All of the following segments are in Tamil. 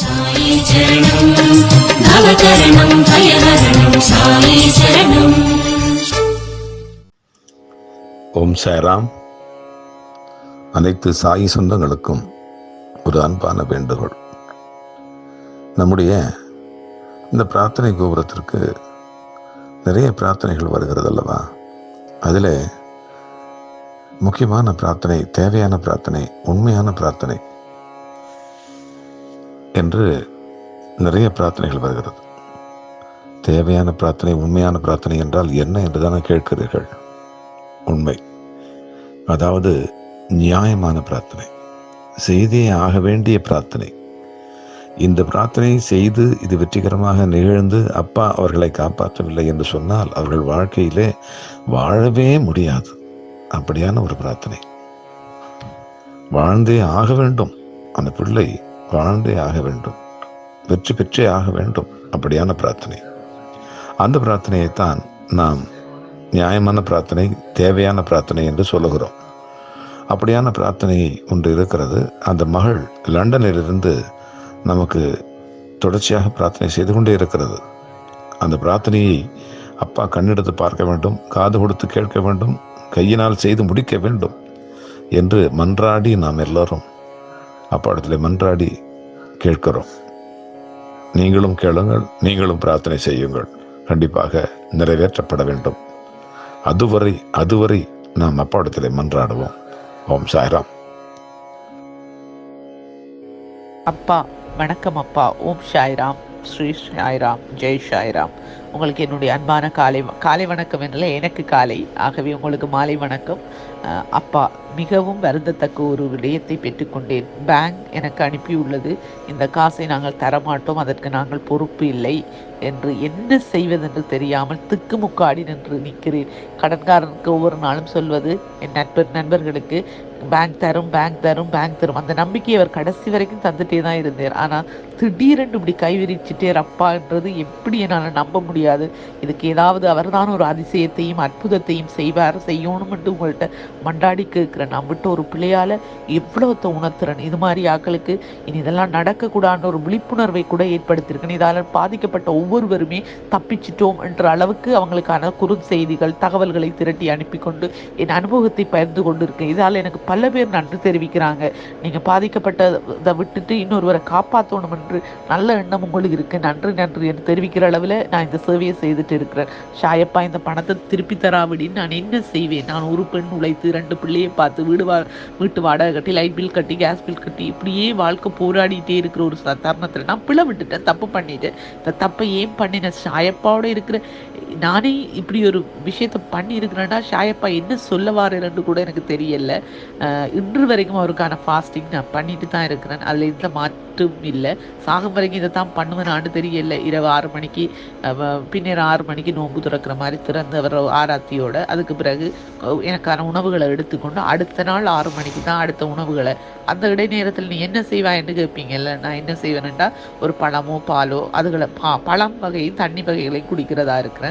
சாயி சரணம் நவகரணம் ஓம் சாராம் அனைத்து சாயி சொந்தங்களுக்கும் ஒரு அன்பான வேண்டுகோள். நம்முடைய இந்த பிரார்த்தனை கோபுரத்திற்கு நிறைய பிரார்த்தனைகள் வருகிறது அல்லவா? அதில் முக்கியமான பிரார்த்தனை தேவையான பிரார்த்தனை உண்மையான பிரார்த்தனை என்று நிறைய பிரார்த்தனைகள் வருகிறது. தேவையான பிரார்த்தனை உண்மையான பிரார்த்தனை என்றால் என்ன என்று தானே கேட்கிறீர்கள்? உண்மை. அதாவது நியாயமான பிரார்த்தனை. செய்தே ஆக வேண்டிய பிரார்த்தனை. இந்த பிரார்த்தனை செய்து இது வெற்றிகரமாக நிகழ்ந்து அப்பா அவர்களை காப்பாற்றவில்லை என்று சொன்னால் அவர்கள் வாழ்க்கையிலே வாழவே முடியாது. அப்படியான ஒரு பிரார்த்தனை. வாழ்ந்தே ஆக வேண்டும். அந்த பிள்ளை வாழ்ந்தே ஆக வேண்டும். வெற்றி பெற்றே ஆக வேண்டும். அப்படியான பிரார்த்தனை. அந்த பிரார்த்தனையைத்தான் நாம் நியாயமான பிரார்த்தனை தேவையான பிரார்த்தனை என்று சொல்லுகிறோம். அப்படியான பிரார்த்தனை ஒன்று இருக்கிறது. அந்த மகள் லண்டனிலிருந்து நமக்கு தொடர்ச்சியாக பிரார்த்தனை செய்து கொண்டே இருக்கிறது. அந்த பிரார்த்தனையை அப்பா கண்ணெடுத்து பார்க்க வேண்டும் காது கொடுத்து கேட்க வேண்டும் கையினால் செய்து முடிக்க வேண்டும் என்று மன்றாடி நாம் எல்லாரும் அப்பாடத்தில் மன்றாடி கேட்கிறோம். நீங்களும் கேளுங்கள் நீங்களும் பிரார்த்தனை செய்யுங்கள். கண்டிப்பாக நிறைவேற்றப்பட வேண்டும். அதுவரை அதுவரை நாம் அப்பாடத்திலே மன்றாடுவோம். ஓம் சாய்ராம். அப்பா வணக்கம் அப்பா. ஓம் சாய்ராம். ஸ்ரீ சாய்ராம். ஜெய் சாய்ராம். உங்களுக்கு என்னுடைய அன்பான காலை காலை வணக்கம் என்றால் எனக்கு காலை. ஆகவே உங்களுக்கு மாலை வணக்கம். அப்பா மிகவும் வருந்தத்தக்க ஒரு விடயத்தை பெற்றுக்கொண்டேன். பேங்க் எனக்கு அனுப்பியுள்ளது. இந்த காசை நாங்கள் தரமாட்டோம். அதற்கு நாங்கள் பொறுப்பு இல்லை என்று என்ன செய்வதென்று தெரியாமல் திக்குமுக்காடி நின்று நிற்கிறேன். கடன்காரனுக்கு ஒவ்வொரு நாளும் சொல்வது என் நண்பர் நண்பர்களுக்கு பேங்க் தரும் பேங்க் தரும் பேங்க் தரும். அந்த நம்பிக்கையை அவர் கடைசி வரைக்கும் தந்துட்டே தான் இருந்தார். ஆனால் திடீரென்று இப்படி கைவிரிச்சிட்டே அப்பான்றது எப்படி என்னால் நம்ப முடியும்? முடியாது. இதுக்கு ஏதாவது அவர்தான் ஒரு அதிசயத்தையும் அற்புதத்தையும் செய்வார் செய்யணும் என்று உங்கள்கிட்ட மண்டாடி கேட்குறேன். நான் ஒரு பிள்ளையால் எவ்வளோத்த உணர்த்துறேன்? இது மாதிரி ஆக்களுக்கு இனி இதெல்லாம் நடக்கக்கூடாதுன்னு ஒரு விழிப்புணர்வை கூட ஏற்படுத்தியிருக்கேன். இதால் பாதிக்கப்பட்ட ஒவ்வொருவருமே தப்பிச்சிட்டோம் என்ற அளவுக்கு அவங்களுக்கான குறுஞ்செய்திகள் தகவல்களை திரட்டி அனுப்பி கொண்டு என் அனுபவத்தை பகிர்ந்து கொண்டு இருக்கேன் இதால் எனக்கு பல பேர் நன்றி தெரிவிக்கிறாங்க. நீங்கள் பாதிக்கப்பட்டதை விட்டுட்டு இன்னொருவரை காப்பாற்றணும் என்று நல்ல எண்ணம் உங்களுக்கு இருக்குது நன்றி நன்றி என்று தெரிவிக்கிற அளவில் நான் இந்த சேவையை செய்துட்டு இருக்கிறேன் ஷாயப்பா இந்த பணத்தை திருப்பி தராவிடின்னு நான் என்ன செய்வேன்? நான் ஒரு பெண் உழைத்து ரெண்டு பிள்ளையை பார்த்து வீடு வா வீட்டு வாடகை கட்டி லைட் பில் கட்டி கேஸ் பில் கட்டி இப்படியே வாழ்க்கை போராடிட்டே இருக்கிற ஒரு ச- தருணத்தில் நான் பிழை விட்டுட்டேன் தப்பு பண்ணிட்டேன். இந்த தப்பை ஏன் பண்ணினேன்? ஷாயப்பாவோட இருக்கிற நானே இப்படி ஒரு விஷயத்தை பண்ணியிருக்கிறேன்னா ஷாயப்பா என்ன சொல்ல வாரேன்னு கூட எனக்கு தெரியல. இன்று வரைக்கும் அவருக்கான ஃபாஸ்டிங் நான் பண்ணிட்டு தான் இருக்கிறேன். அதில் எந்த மாற்றும் இல்லை. சாகும் வரைக்கும் இதை தான் பண்ணுவேனான்னு தெரியல. இரவு ஆறு மணிக்கு பின்னர் ஆறு மணிக்கு நோன்பு துறக்கிற மாதிரி திறந்து அவர் ஆராத்தியோட அதுக்கு பிறகு எனக்கான உணவுகளை எடுத்துக்கொண்டு அடுத்த நாள் ஆறு மணிக்கு தான் அடுத்த உணவுகளை அந்த இடைநேரத்தில் நீ என்ன செய்வாய்ன்னு கேட்பீங்கல்ல நான் என்ன செய்வேன்டா ஒரு பழமோ பாலோ அதுகளை பா பழம் வகையும் தண்ணி வகைகளையும் குடிக்கிறதா இருக்கிறேன்.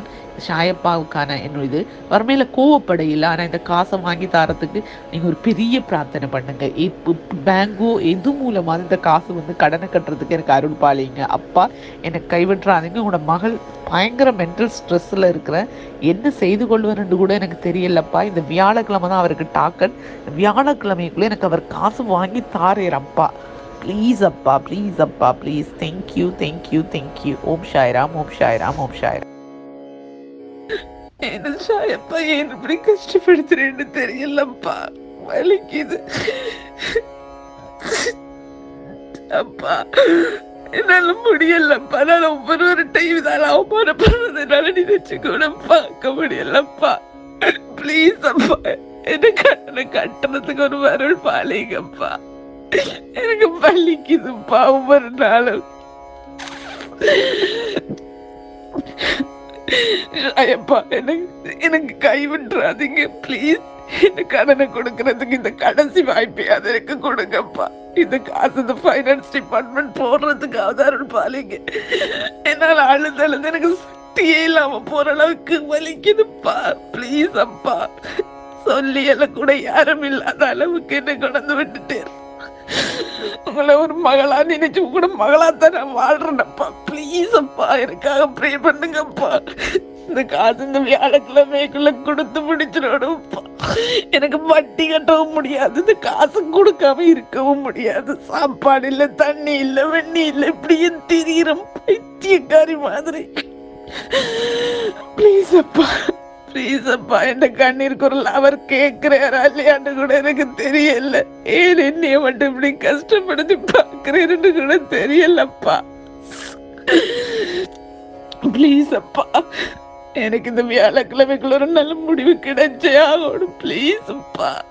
ஷாயப்பாவுக்கான என்னோட இது. வறுமையில் கோவப்படையில் ஆனால் இந்த காசை வாங்கி தரத்துக்கு நீங்கள் ஒரு பெரிய பிரார்த்தனை பண்ணுங்க. இப்போ பேங்கோ எது மூலமாக இந்த காசு வந்து கடனை கட்டுறதுக்கு எனக்கு அருள் பாலிங்க அப்பா என்னை கைவிட்டுறாதீங்க. உங்களோட மகள் பயங்கர மென்டல் ஸ்ட்ரெஸ்ஸில் இருக்கிறேன் என்ன செய்து கொள்வேன்னு கூட எனக்கு தெரியலப்பா. இந்த வியாழக்கிழமை தான் அவருக்கு டாக்கன் வியாழக்கிழமைக்குள்ளே எனக்கு அவர் காசு வாங்கி தாரேர் அப்பா. ப்ளீஸ் அப்பா ப்ளீஸ் அப்பா please thank you thank you thank you Om Sairam Om Sairam Om Sairam என்ன ஷாயப்பா ஏன் இப்படி கஷ்டப்படுத்துறேன்னு தெரியலப்பா. வலிக்குது. அப்பா என்னால முடியலப்பா. நான் ஒவ்வொரு ஒரு டைம் இதால அவமானப்படுறது என்னால நினைச்சு கூட பார்க்க முடியலப்பா. ப்ளீஸ் அப்பா என்ன கடனை கட்டுறதுக்கு ஒரு வரல் பாலிங்கப்பா. எனக்கு வலிக்குதுப்பா ஒவ்வொரு நாளும். ஐயப்பா எனக்கு எனக்கு கை விட்டுறாதீங்க ப்ளீஸ் இந்த கடனை கொடுக்கறதுக்கு இந்த கடைசி வாய்ப்பையாவது எனக்கு கொடுங்கப்பா. இந்த காசு இந்த ஃபைனான்ஸ் டிபார்ட்மெண்ட் போடுறதுக்கு அவதாரம் பாலிங்க என்னால் அழுது அழுது எனக்கு சக்தியே இல்லாம போற அளவுக்கு வலிக்குதுப்பா. ப்ளீஸ் அப்பா. சொல்லி எல்லாம் கூட யாரும் இல்லாத அளவுக்கு என்ன கொண்டு விட்டுட்டேன். உங்களை ஒரு மகளா நினைச்சு கூட மகளா தான் நான் வாழ்றேனப்பா. ப்ளீஸ் அப்பா எனக்காக ப்ரே பண்ணுங்கப்பா. இந்த காசு இந்த வியாழக்கிழமைக்குள்ள கொடுத்து முடிச்சிடணும்ப்பா. எனக்கு வட்டி கட்டவும் முடியாது இந்த காசு கொடுக்காம இருக்கவும் முடியாது. சாப்பாடு இல்லை தண்ணி இல்லை வெண்ணி இல்லை இப்படியே திரியிறம் பைத்தியக்காரி மாதிரி. ப்ளீஸ் அப்பா. ப்ளீஸ் அப்பா என் கண்ணீர் குரல் அவர் கேட்கிறாரா. இல்லையான்னு கூட எனக்கு தெரியல. ஏன் என்னைய மட்டும் இப்படி கஷ்டப்படுத்தி பார்க்கிறேன்னு கூட தெரியலப்பா. ப்ளீஸ் அப்பா எனக்கு இந்த வியாழக்கிழமைக்குள்ள ஒரு நல்ல முடிவு கிடைச்சே ஆகணும். ப்ளீஸ் அப்பா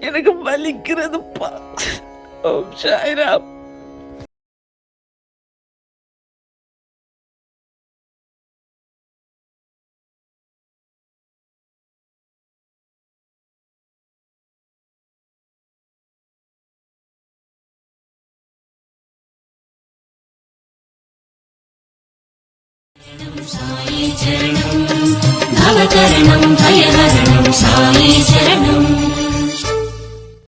எனக்கு வலிக்கிறதுப்பா. ஓம் சாய்ராம். సాయి చరణం భవతరణం భయహరణం సాయి శరణం.